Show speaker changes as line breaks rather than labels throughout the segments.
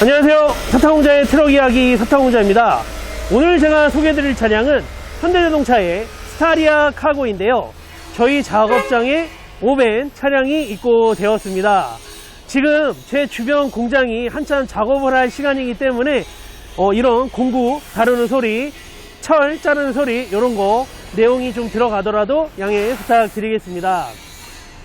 안녕하세요. 사타공자의 트럭 이야기 사타공자입니다. 오늘 제가 소개해드릴 차량은 현대자동차의 스타리아 카고인데요. 저희 작업장에 오벤 차량이 입고 되었습니다. 지금 제 주변 공장이 한참 작업을 할 시간이기 때문에 어, 이런 공구 다루는 소리, 철 자르는 소리 이런 거 내용이 좀 들어가더라도 양해 부탁드리겠습니다.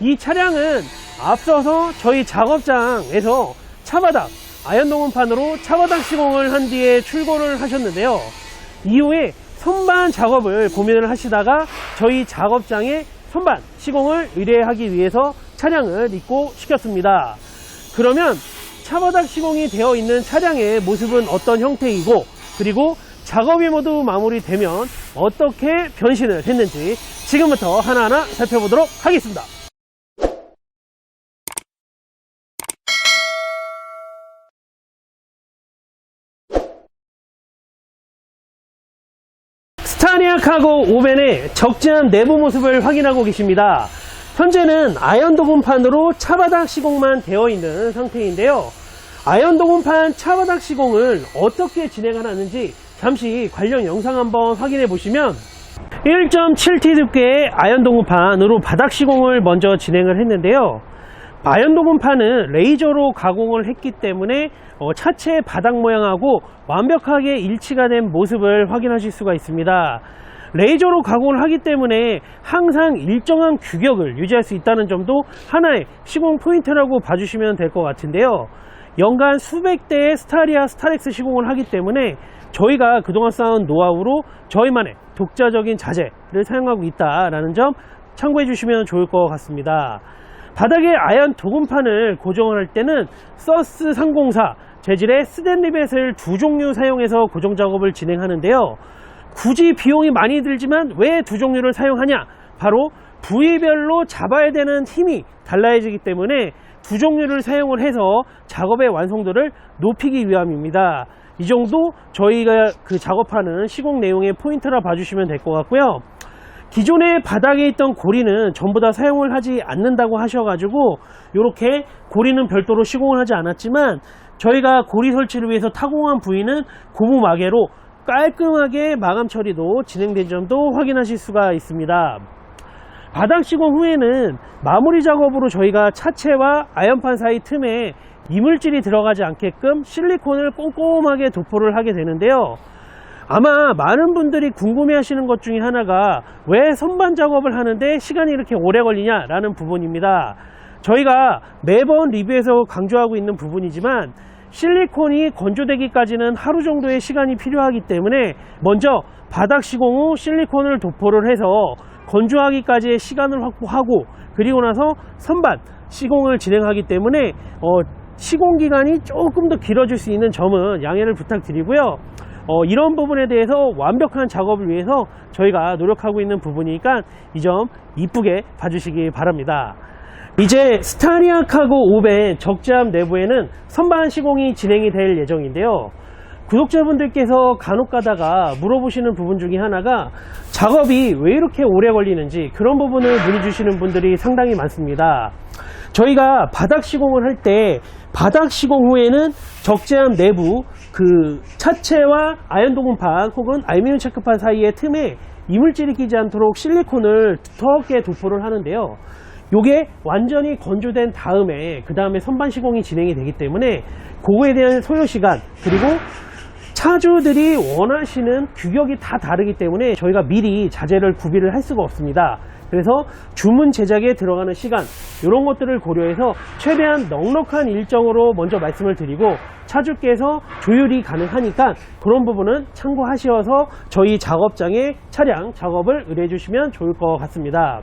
이 차량은 앞서서 저희 작업장에서 차바닥 아연동원판으로 차바닥 시공을 한 뒤에 출고를 하셨는데요. 이후에 선반 작업을 고민을 하시다가 저희 작업장에 선반 시공을 의뢰하기 위해서 차량을 입고 시켰습니다. 그러면 차바닥 시공이 되어 있는 차량의 모습은 어떤 형태이고 그리고 작업이 모두 마무리되면 어떻게 변신을 했는지 지금부터 하나하나 살펴보도록 하겠습니다. 스타니아 카고 오벤의 적재한 내부 모습을 확인하고 계십니다. 현재는 아연 도금판으로 차바닥 시공만 되어 있는 상태인데요. 아연 도금판 차바닥 시공을 어떻게 진행하는지 잠시 관련 영상 한번 확인해 보시면 1.7T 두께의 아연 도금판으로 바닥 시공을 먼저 진행을 했는데요. 아연 도금판은 레이저로 가공을 했기 때문에 어, 차체 바닥 모양하고 완벽하게 일치가 된 모습을 확인하실 수가 있습니다. 레이저로 가공을 하기 때문에 항상 일정한 규격을 유지할 수 있다는 점도 하나의 시공 포인트라고 봐주시면 될 것 같은데요. 연간 수백 대의 스타리아 스타렉스 시공을 하기 때문에 저희가 그동안 쌓은 노하우로 저희만의 독자적인 자재를 사용하고 있다라는 점 참고해 주시면 좋을 것 같습니다. 바닥에 아연 도금판을 고정을 할 때는 서스 304 재질의 스댄리벳을 두 종류 사용해서 고정 작업을 진행하는데요. 굳이 비용이 많이 들지만 왜 두 종류를 사용하냐? 바로 부위별로 잡아야 되는 힘이 달라지기 때문에 두 종류를 사용을 해서 작업의 완성도를 높이기 위함입니다. 이 정도 저희가 그 작업하는 시공 내용의 포인트라 봐주시면 될 것 같고요. 기존에 바닥에 있던 고리는 전부 다 사용을 하지 않는다고 하셔가지고 이렇게 고리는 별도로 시공을 하지 않았지만 저희가 고리 설치를 위해서 타공한 부위는 고무 마개로 깔끔하게 마감 처리도 진행된 점도 확인하실 수가 있습니다. 바닥 시공 후에는 마무리 작업으로 저희가 차체와 아연판 사이 틈에 이물질이 들어가지 않게끔 실리콘을 꼼꼼하게 도포를 하게 되는데요. 아마 많은 분들이 궁금해 하시는 것 중에 하나가 왜 선반 작업을 하는데 시간이 이렇게 오래 걸리냐 라는 부분입니다. 저희가 매번 리뷰에서 강조하고 있는 부분이지만 실리콘이 건조되기까지는 하루 정도의 시간이 필요하기 때문에 먼저 바닥 시공 후 실리콘을 도포를 해서 건조하기까지의 시간을 확보하고 그리고 나서 선반 시공을 진행하기 때문에 어, 시공 기간이 조금 더 길어질 수 있는 점은 양해를 부탁드리고요. 어, 이런 부분에 대해서 완벽한 작업을 위해서 저희가 노력하고 있는 부분이니까 이 점 이쁘게 봐주시기 바랍니다. 이제 스타리아 카고 5배 적재함 내부에는 선반 시공이 진행이 될 예정인데요. 구독자분들께서 간혹 가다가 물어보시는 부분 중에 하나가 작업이 왜 이렇게 오래 걸리는지 그런 부분을 문의 주시는 분들이 상당히 많습니다. 저희가 바닥 시공을 할 때 바닥 시공 후에는 적재함 내부 그 차체와 아연 도금판 혹은 알미늄 체크판 사이의 틈에 이물질이 끼지 않도록 실리콘을 두텁게 도포를 하는데요. 요게 완전히 건조된 다음에 그 다음에 선반 시공이 진행이 되기 때문에 그거에 대한 소요 시간 그리고 차주들이 원하시는 규격이 다 다르기 때문에 저희가 미리 자재를 구비를 할 수가 없습니다. 그래서 주문 제작에 들어가는 시간 이런 것들을 고려해서 최대한 넉넉한 일정으로 먼저 말씀을 드리고 차주께서 조율이 가능하니까 그런 부분은 참고하셔서 저희 작업장에 차량 작업을 의뢰해 주시면 좋을 것 같습니다.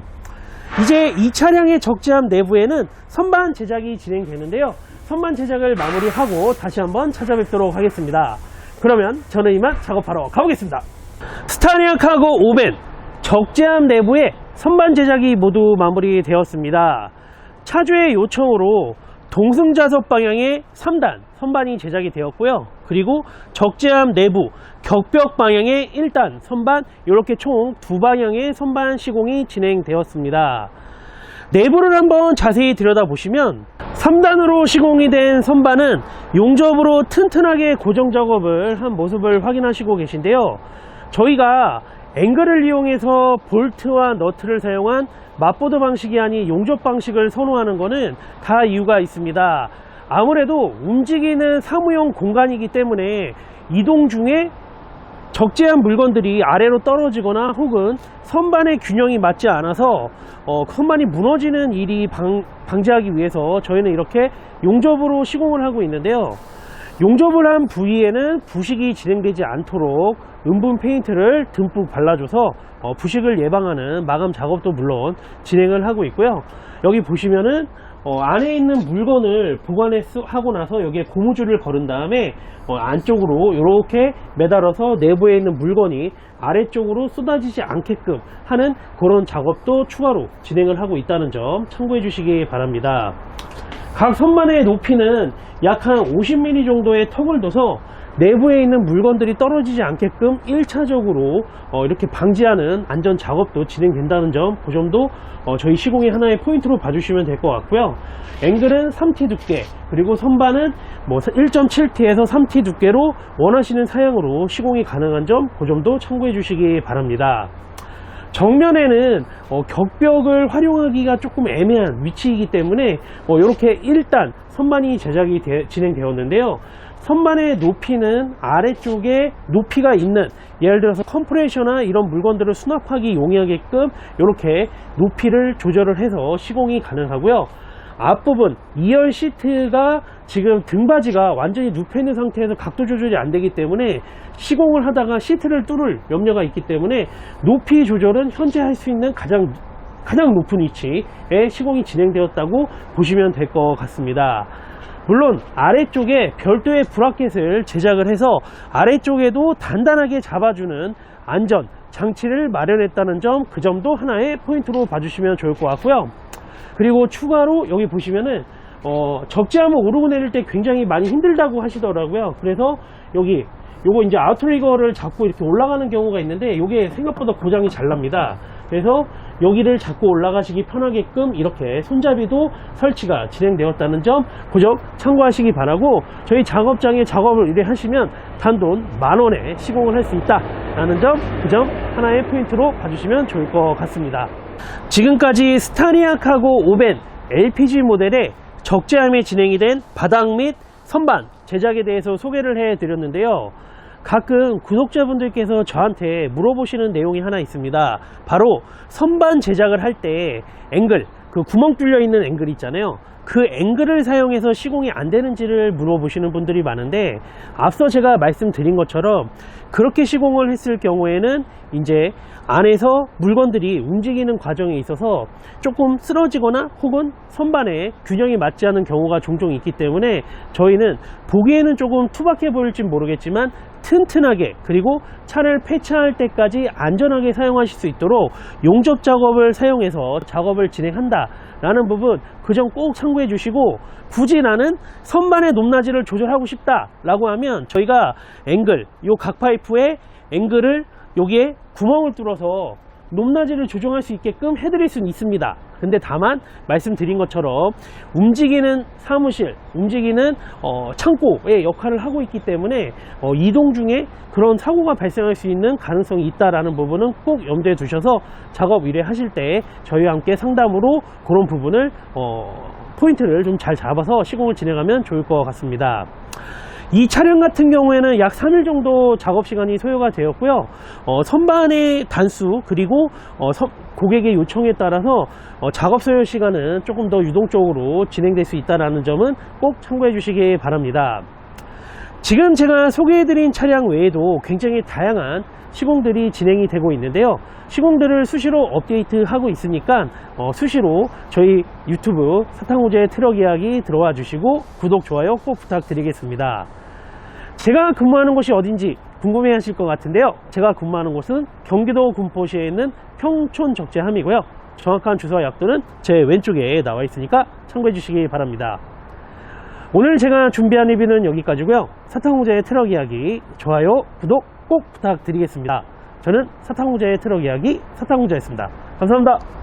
이제 이 차량의 적재함 내부에는 선반 제작이 진행되는데요. 선반 제작을 마무리하고 다시 한번 찾아뵙도록 하겠습니다. 그러면 저는 이만 작업하러 가보겠습니다. 스타니아 카고 오벤 적재함 내부에 선반 제작이 모두 마무리되었습니다. 차주의 요청으로 동승자석 방향의 3단 선반이 제작이 되었고요. 그리고 적재함 내부 격벽 방향의 1단 선반 이렇게 총 두 방향의 선반 시공이 진행되었습니다. 내부를 한번 자세히 들여다보시면 3단으로 시공이 된 선반은 용접으로 튼튼하게 고정 작업을 한 모습을 확인하시고 계신데요. 저희가 앵글을 이용해서 볼트와 너트를 사용한 맞보드 방식이 아닌 용접 방식을 선호하는 것은 다 이유가 있습니다. 아무래도 움직이는 사무용 공간이기 때문에 이동 중에 적재한 물건들이 아래로 떨어지거나 혹은 선반의 균형이 맞지 않아서 어, 선반이 무너지는 일이 방, 방지하기 위해서 저희는 이렇게 용접으로 시공을 하고 있는데요. 용접을 한 부위에는 부식이 진행되지 않도록 은분 페인트를 듬뿍 발라줘서 어, 부식을 예방하는 마감 작업도 물론 진행을 하고 있고요. 여기 보시면은 어, 안에 있는 물건을 보관하고 나서 여기에 고무줄을 걸은 다음에 어, 안쪽으로 이렇게 매달아서 내부에 있는 물건이 아래쪽으로 쏟아지지 않게끔 하는 그런 작업도 추가로 진행을 하고 있다는 점 참고해 주시기 바랍니다. 각 선반의 높이는 약 한 50mm 정도의 턱을 둬서 내부에 있는 물건들이 떨어지지 않게끔 1차적으로 어, 이렇게 방지하는 안전 작업도 진행된다는 점, 그 점도 어, 저희 시공의 하나의 포인트로 봐주시면 될 것 같고요. 앵글은 3T 두께, 그리고 선반은 뭐 1.7T에서 3T 두께로 원하시는 사양으로 시공이 가능한 점, 그 점도 참고해 주시기 바랍니다. 정면에는 어, 격벽을 활용하기가 조금 애매한 위치이기 때문에 어, 이렇게 일단 선반이 제작이 되- 진행되었는데요. 선반의 높이는 아래쪽에 높이가 있는 예를 들어서 컴프레셔나 이런 물건들을 수납하기 용이하게끔 이렇게 높이를 조절을 해서 시공이 가능하고요. 앞부분 2열 시트가 지금 등받이가 완전히 눕혀 있는 상태에서 각도 조절이 안 되기 때문에 시공을 하다가 시트를 뚫을 염려가 있기 때문에 높이 조절은 현재 할 수 있는 가장 가장 높은 위치에 시공이 진행되었다고 보시면 될 것 같습니다. 물론 아래쪽에 별도의 브라켓을 제작을 해서 아래쪽에도 단단하게 잡아주는 안전 장치를 마련했다는 점 그 점도 하나의 포인트로 봐주시면 좋을 것 같고요. 그리고 추가로 여기 보시면은 어, 적재하면 오르고 내릴 때 굉장히 많이 힘들다고 하시더라고요. 그래서 여기 요거 이제 아웃트리거를 잡고 이렇게 올라가는 경우가 있는데 이게 생각보다 고장이 잘 납니다. 그래서 여기를 잡고 올라가시기 편하게끔 이렇게 손잡이도 설치가 진행되었다는 점그점 참고하시기 바라고 저희 작업장에 작업을 이래 하시면 단돈 만원에 시공을 할 수 있다 라는 점 그 점 하나의 포인트로 봐주시면 좋을 것 같습니다. 지금까지 스타리아 카고 오벤 LPG 모델의 적재함이 진행이 된 바닥 및 선반 제작에 대해서 소개를 해 드렸는데요. 가끔 구독자분들께서 저한테 물어보시는 내용이 하나 있습니다. 바로 선반 제작을 할 때 앵글, 그 구멍 뚫려 있는 앵글 있잖아요. 그 앵글을 사용해서 시공이 안 되는지를 물어보시는 분들이 많은데 앞서 제가 말씀드린 것처럼 그렇게 시공을 했을 경우에는 이제 안에서 물건들이 움직이는 과정에 있어서 조금 쓰러지거나 혹은 선반에 균형이 맞지 않은 경우가 종종 있기 때문에 저희는 보기에는 조금 투박해 보일지 모르겠지만 튼튼하게 그리고 차를 폐차할 때까지 안전하게 사용하실 수 있도록 용접 작업을 사용해서 작업을 진행한다 라는 부분 그 점 꼭 참고해 주시고 굳이 나는 선반의 높낮이를 조절하고 싶다 라고 하면 저희가 앵글 요 각 파이프에 앵글을 여기에 구멍을 뚫어서 높낮이를 조정할 수 있게끔 해드릴 수는 있습니다. 근데 다만 말씀드린 것처럼 움직이는 사무실, 움직이는 어, 창고의 역할을 하고 있기 때문에 어, 이동 중에 그런 사고가 발생할 수 있는 가능성이 있다라는 부분은 꼭 염두에 두셔서 작업 의뢰하실 때 저희와 함께 상담으로 그런 부분을 어, 포인트를 좀 잘 잡아서 시공을 진행하면 좋을 것 같습니다. 이 차량 같은 경우에는 약 3일 정도 작업 시간이 소요가 되었고요. 어, 선반의 단수 그리고 어, 서- 고객의 요청에 따라서 어, 작업 소요 시간은 조금 더 유동적으로 진행될 수 있다는 점은 꼭 참고해 주시기 바랍니다. 지금 제가 소개해드린 차량 외에도 굉장히 다양한 시공들이 진행이 되고 있는데요. 시공들을 수시로 업데이트하고 있으니까 어, 수시로 저희 유튜브 사탕호재 트럭 이야기 들어와 주시고 구독, 좋아요 꼭 부탁드리겠습니다. 제가 근무하는 곳이 어딘지 궁금해 하실 것 같은데요. 제가 근무하는 곳은 경기도 군포시에 있는 평촌 적재함이고요. 정확한 주소와 약도는 제 왼쪽에 나와 있으니까 참고해 주시기 바랍니다. 오늘 제가 준비한 리뷰는 여기까지고요. 사탕호재의 트럭 이야기 좋아요, 구독 꼭 부탁드리겠습니다. 저는 사탕호재의 트럭 이야기 사탕호재였습니다. 감사합니다.